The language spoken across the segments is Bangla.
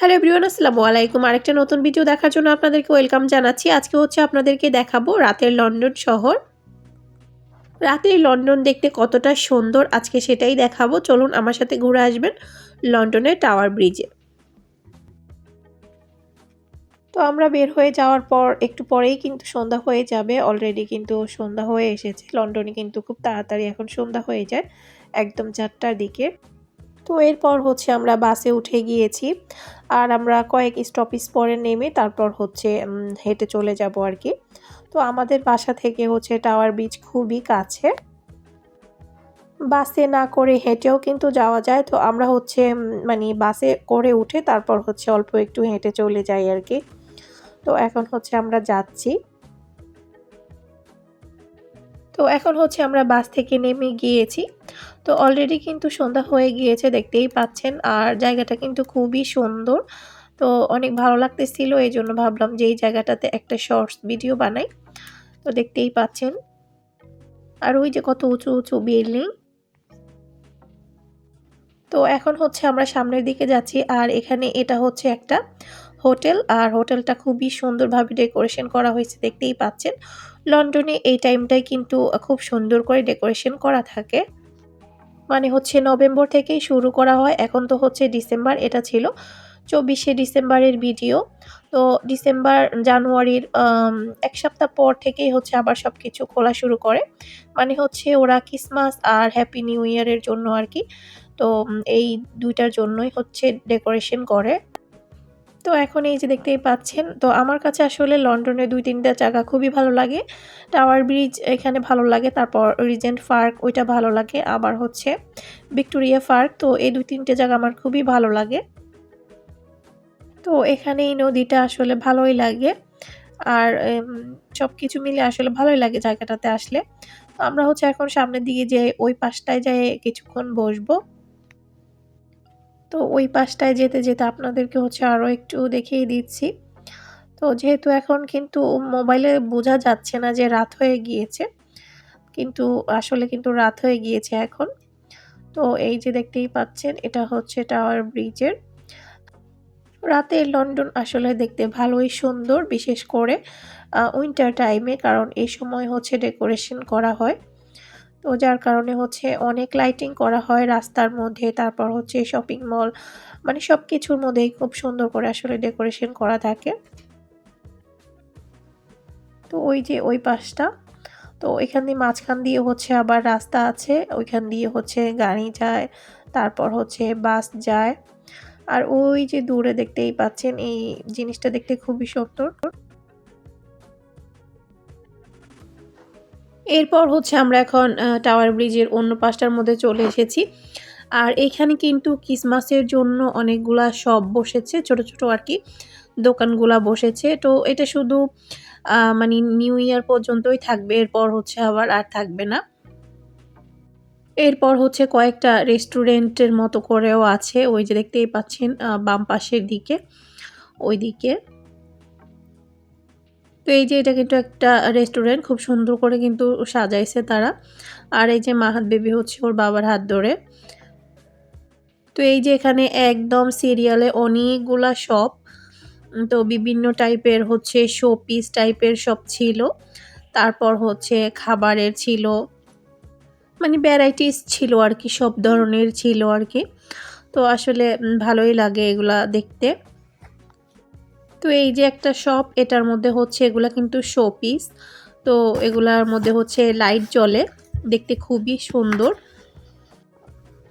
হ্যালো এভরিওয়ান, আসসালামু আলাইকুম। আরেকটা নতুন ভিডিও দেখার জন্য আপনাদেরকে ওয়েলকাম জানাচ্ছি। আজকে হচ্ছে আপনাদেরকে দেখাবো রাতের লন্ডন শহর। রাতের লন্ডন দেখতে কতটা সুন্দর, আজকে সেটাই দেখাবো। চলুন আমার সাথে ঘুরে আসবেন লন্ডনের টাওয়ার ব্রিজে। তো আমরা বের হয়ে যাওয়ার পর, একটু পরেই কিন্তু সন্ধ্যা হয়ে যাবে। অলরেডি কিন্তু সন্ধ্যা হয়ে এসেছে। লন্ডনে কিন্তু খুব তাড়াতাড়ি এখন সন্ধ্যা হয়ে যায়, একদম চারটার দিকে। তো এরপর হচ্ছে আমরা বাসে উঠে গিয়েছি। আর আমরা কয়েক স্টপিস পরে নেমে তারপর হচ্ছে হেঁটে চলে যাব আর কি। তো আমাদের বাসা থেকে হচ্ছে টাওয়ার বিচ খুবই কাছে। বাসে না করে হেঁটেও কিন্তু যাওয়া যায়। তো আমরা হচ্ছে মানে বাসে করে উঠে তারপর হচ্ছে অল্প একটু হেঁটে চলে যাই আর কি। তো এখন হচ্ছে আমরা যাচ্ছি। তো এখন হচ্ছে আমরা বাস থেকে নেমে গিয়েছি। তো অলরেডি কিন্তু সন্ধ্যা হয়ে গিয়েছে, দেখতেই পাচ্ছেন। আর জায়গাটা কিন্তু খুবই সুন্দর। তো অনেক ভালো লাগতেছিল এই জন্য ভাবলাম যে এই জায়গাটাতে একটা শর্টস ভিডিও বানাই। তো দেখতেই পাচ্ছেন। আর ওই যে কত উঁচু উঁচু বিল্ডিং তো এখন হচ্ছে আমরা সামনের দিকে যাচ্ছি, আর এখানে এটা হচ্ছে একটা হোটেল। আর হোটেলটা খুবই সুন্দরভাবে ডেকোরেশন করা হয়েছে, দেখতেই পাচ্ছেন। লন্ডনে এই টাইমটাই কিন্তু খুব সুন্দর করে ডেকোরেশন করা থাকে। মানে হচ্ছে নভেম্বর থেকেই শুরু করা হয়। এখন তো হচ্ছে ডিসেম্বর, এটা ছিল চব্বিশে ডিসেম্বরের ভিডিও। তো ডিসেম্বর, জানুয়ারির এক সপ্তাহ পর থেকেই হচ্ছে আবার সব কিছু খোলা শুরু করে। মানে হচ্ছে ওরা ক্রিসমাস আর হ্যাপি নিউ ইয়ারের জন্য আর কি। তো এই দুইটার জন্যই হচ্ছে ডেকোরেশন করে। তো এখন এই যে দেখতেই পাচ্ছেন, তো আমার কাছে আসলে লন্ডনে দুই তিনটা জায়গা খুবই ভালো লাগে। টাওয়ার ব্রিজ এখানে ভালো লাগে, তারপর রিজেন্ট পার্ক ওইটা ভালো লাগে। আবার হচ্ছে ভিক্টোরিয়া পার্ক, তো এই দুই তিনটে জায়গা আমার খুবই ভালো লাগে। তো এখানে এই নদীটা আসলে ভালোই লাগে। আর সব কিছু মিলে আসলে ভালোই লাগে জায়গাটাতে আসলে। তো আমরা হচ্ছে এখন সামনের দিকে যে ওই পাশটায় যাই কিছুক্ষণ বসবো। তো ওই পাশটায় যেতে যেতে আপনাদেরকে হচ্ছে আরও একটু দেখিয়ে দিচ্ছি। তো যেহেতু এখন কিন্তু মোবাইলে বোঝা যাচ্ছে না যে রাত হয়ে গিয়েছে, কিন্তু আসলে কিন্তু রাত হয়ে গিয়েছে এখন। তো এই যে দেখতেই পাচ্ছেন, এটা হচ্ছে টাওয়ার ব্রিজের রাতে লন্ডন আসলে দেখতে ভালোই সুন্দর, বিশেষ করে উইন্টার টাইমে কারণ এই সময় হচ্ছে ডেকোরেশন করা হয়। তো যার কারণে হচ্ছে অনেক লাইটিং করা হয় রাস্তার মধ্যে, তারপর হচ্ছে শপিং মল মানে সব কিছুর মধ্যেই খুব সুন্দর করে আসলে ডেকোরেশন করা থাকে। তো ওই যে ওই পাশটা, তো এখান দিয়ে মাঝখান দিয়ে হচ্ছে আবার রাস্তা আছে, ওইখান দিয়ে হচ্ছে গাড়ি যায়, তারপর হচ্ছে বাস যায়। আর ওই যে দূরে দেখতেই পাচ্ছেন, এই জিনিসটা দেখতে খুবই সুন্দর। এরপর হচ্ছে আমরা এখন টাওয়ার ব্রিজের অন্য পাশটার মধ্যে চলে এসেছি। আর এখানে কিন্তু ক্রিসমাসের জন্য অনেকগুলা শপ বসেছে, ছোট ছোট আর কি, দোকানগুলা বসেছে। তো এটা শুধু মানে নিউ ইয়ার পর্যন্তই থাকবে, এরপর হচ্ছে আবার আর থাকবে না। এরপর হচ্ছে কয়েকটা রেস্টুরেন্টের মতো করেও আছে, ওই যে দেখতেই পাচ্ছেন বাম পাশের দিকে ওই দিকে তো এই যে এটা কিন্তু একটা রেস্টুরেন্ট খুব সুন্দর করে কিন্তু সাজাইছে তারা। আর এই যে মাহাত বেবি হচ্ছে ওর বাবার হাত ধরে। তো এই যে এখানে একদম সিরিয়ালে অনেকগুলা শপ তো বিভিন্ন টাইপের হচ্ছে শোপিস টাইপের সব ছিল। তারপর হচ্ছে খাবারের ছিল মানে ভ্যারাইটিস ছিল আর কি, সব ধরনের ছিল আর কি। তো আসলে ভালোই লাগে এগুলা দেখতে। তো এই যে একটা শপ এটার মধ্যে হচ্ছে এগুলা কিন্তু শোপিস তো এগুলার মধ্যে হচ্ছে লাইট জ্বলে, দেখতে খুবই সুন্দর।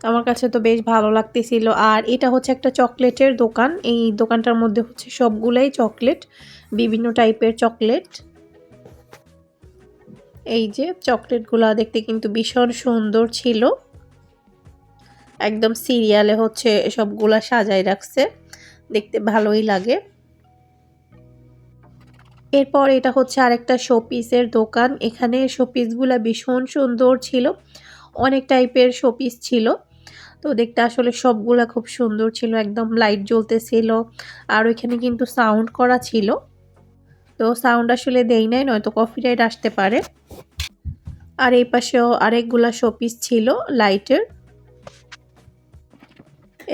আমার কাছে তো বেশ ভালো লাগতেছিল। আর এটা হচ্ছে একটা চকলেটের দোকান। এই দোকানটার মধ্যে হচ্ছে সবগুলাই চকলেট, বিভিন্ন টাইপের চকলেট। এই যে চকলেটগুলো দেখতে কিন্তু ভীষণ সুন্দর ছিল। একদম সিরিয়ালে হচ্ছে সবগুলা সাজাই রাখছে। দেখতে ভালোই লাগে। এরপর এটা হচ্ছে আরেকটা শোপিসের দোকান। এখানে শোপিসগুলো ভীষণ সুন্দর ছিল। অনেক টাইপের শোপিস ছিল। তো দেখতে আসলে সবগুলা খুব সুন্দর ছিল, একদম লাইট জ্বলতেছিল। আর ওইখানে কিন্তু সাউন্ড করা ছিল। তো সাউন্ড আসলে দেই নাই, নয়তো কপিরাইট আসতে পারে। আর এই পাশেও আরেকগুলা শোপিস ছিল লাইটের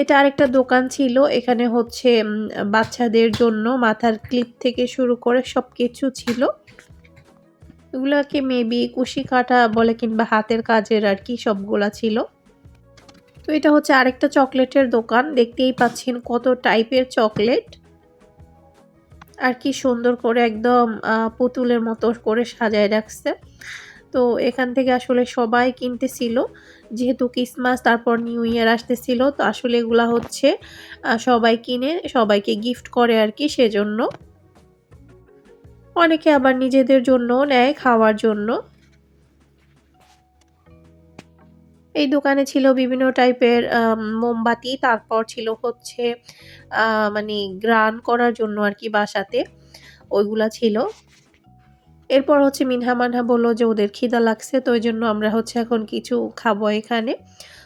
এটা আরেকটা দোকান ছিল, এখানে হচ্ছে বাচ্চাদের জন্য মাথার ক্লিপ থেকে শুরু করে সব কিছু ছিল। এগুলাকে মেবি কুশি কাটা বলে কিংবা হাতের কাজের আর কি সবগুলা ছিল। তো এটা হচ্ছে আরেকটা চকলেটের দোকান, দেখতেই পাচ্ছেন কত টাইপের চকলেট। আর কি সুন্দর করে একদম পুতুলের মতো করে সাজায় রাখছে। তো এখান থেকে আসলে সবাই কিনতেছিল। যেহেতু ক্রিসমাস তারপর নিউ ইয়ার আসতেছিল, তো আসলে এগুলা হচ্ছে সবাই কিনে, সবাইকে গিফট করে আর কি, সেজন্য। অনেকে আবার নিজেদের জন্য নেয়, খাওয়ার জন্য। এই দোকানে ছিল বিভিন্ন টাইপের মোমবাতি, তারপর ছিল হচ্ছে মানে গ্রান করার জন্য আর কি বাসাতে, ওইগুলা ছিল। এরপর হচ্ছে মিনহা মানহা বলল যে ওদের খিদা লাগছে, তো ওই জন্য আমরা হচ্ছে এখন কিছু খাব এখানে।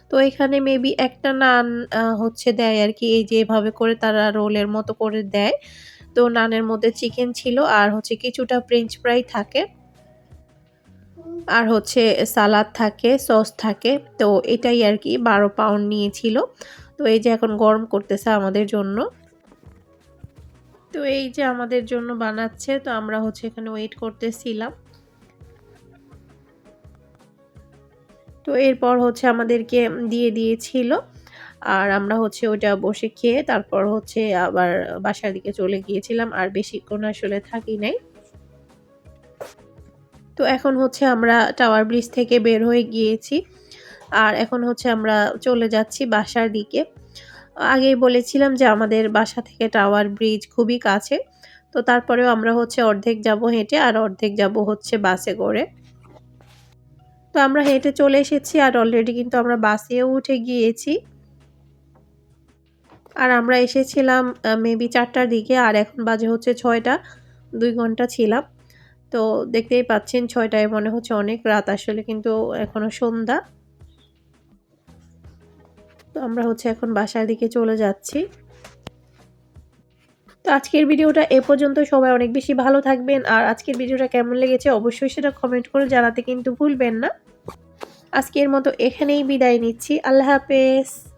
তো এখানে মেবি একটা নান হচ্ছে দেয় আর কি, এই যে এভাবে করে তারা রোলের মতো করে দেয়। তো নানের মধ্যে চিকেন ছিল আর হচ্ছে কিছুটা ফ্রেঞ্চ ফ্রাই থাকে। আর হচ্ছে সালাদ থাকে সস থাকে। তো এটাই আর কি, বারো পাউন্ড নিয়েছিল। তো এই যে এখন গরম করতেছে আমাদের জন্য। তো এই যে আমাদের জন্য বানাচ্ছে, তো আমরা হচ্ছে এখানে ওয়েট করতেছিলাম। তো এরপর হচ্ছে আমাদেরকে দিয়ে দিয়েছিল, আর আমরা হচ্ছে ওটা বসে খেয়ে তারপর হচ্ছে আবার বাসার দিকে চলে গিয়েছিলাম, আর বেশিক্ষণ আসলে থাকি নাই। তো এখন হচ্ছে আমরা টাওয়ার ব্রিজ থেকে বের হয়ে গিয়েছি, আর এখন হচ্ছে আমরা চলে যাচ্ছি বাসার দিকে। আগেই বলেছিলাম যে আমাদের বাসা থেকে টাওয়ার ব্রিজ খুবই কাছে। তো তারপরেও আমরা হচ্ছে অর্ধেক যাব হেঁটে আর অর্ধেক যাব হচ্ছে বাসে করে। তো আমরা হেঁটে চলে এসেছি আর অলরেডি কিন্তু আমরা বাসেও উঠে গিয়েছি। আর আমরা এসেছিলাম মেবি চারটার দিকে আর এখন বাজে হচ্ছে ছয়টা, দুই ঘণ্টা ছিলাম। তো দেখতেই পাচ্ছেন ছয়টায় মনে হচ্ছে অনেক রাত, আসলে কিন্তু এখনও সন্ধ্যা। আমরা হচ্ছে এখন বাসার দিকে চলে যাচ্ছি। তো আজকের ভিডিওটা এ পর্যন্ত। সবাই অনেক বেশি ভালো থাকবেন। আর আজকের ভিডিওটা কেমন লেগেছে অবশ্যই সেটা কমেন্ট করে জানাতে কিন্তু ভুলবেন না। আজকের মতো এখানেই বিদায় নিচ্ছি। আল্লাহ হাফেজ।